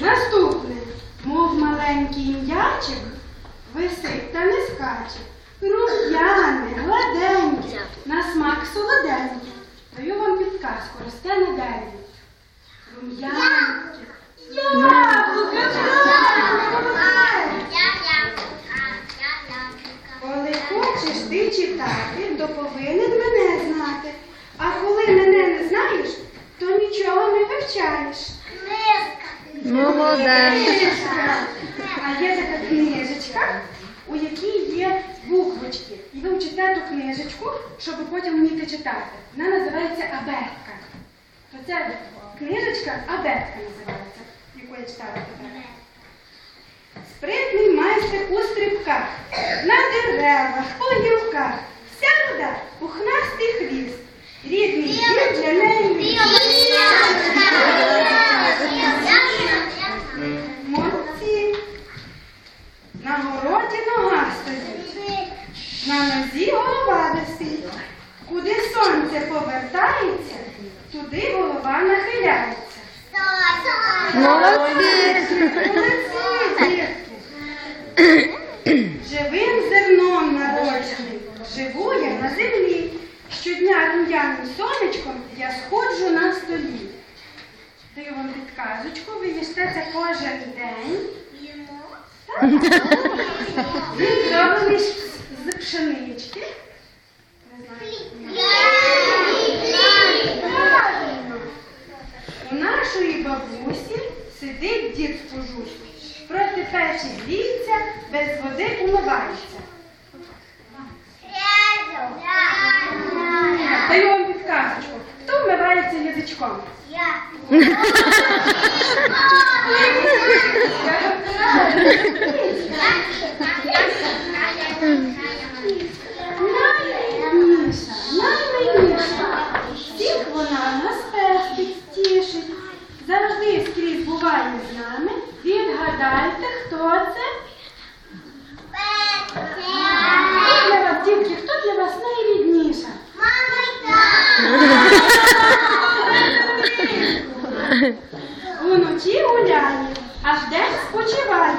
Наступне. Мов маленький м'ячик, висить та не скаче. Рум'яне, гладеньке, на смак солоденьке. Даю вам підказку, росте на дереві. Рум'яненьке. Яблуко! Коли хочеш ти читати, то повинен мене знати. А коли мене не знаєш, то нічого не вивчаєш. Молодець. Книжка. А є така книжечка, у якій є буквочки. І ви вчите ту книжечку, щоб потім вміти читати. Вона називається абетка. То це книжечка абетка називається, яку я читала тепер. Спритний майстер у стрибках, на деревах, на нозі голова висить. Куди сонце повертається, туди голова нахиляється. Молодці. Молодці. Живим зерном народжений, живу я на землі. Щодня рум'яним сонечком я сходжу на столі. Даю вам підказочку, ви їсте це кожен день. З з пшенички. У нашої бабусі сидить дід в кожусі. Проти печі гріється, без води умивається. Даю вам підказочку. Хто вмивається язичком? Наймиліша, скрізь з нами. Відгадайте, хто це? Хто для вас, дітки, хто для вас найрідніша? Вночі гуляє, аж день спочиває,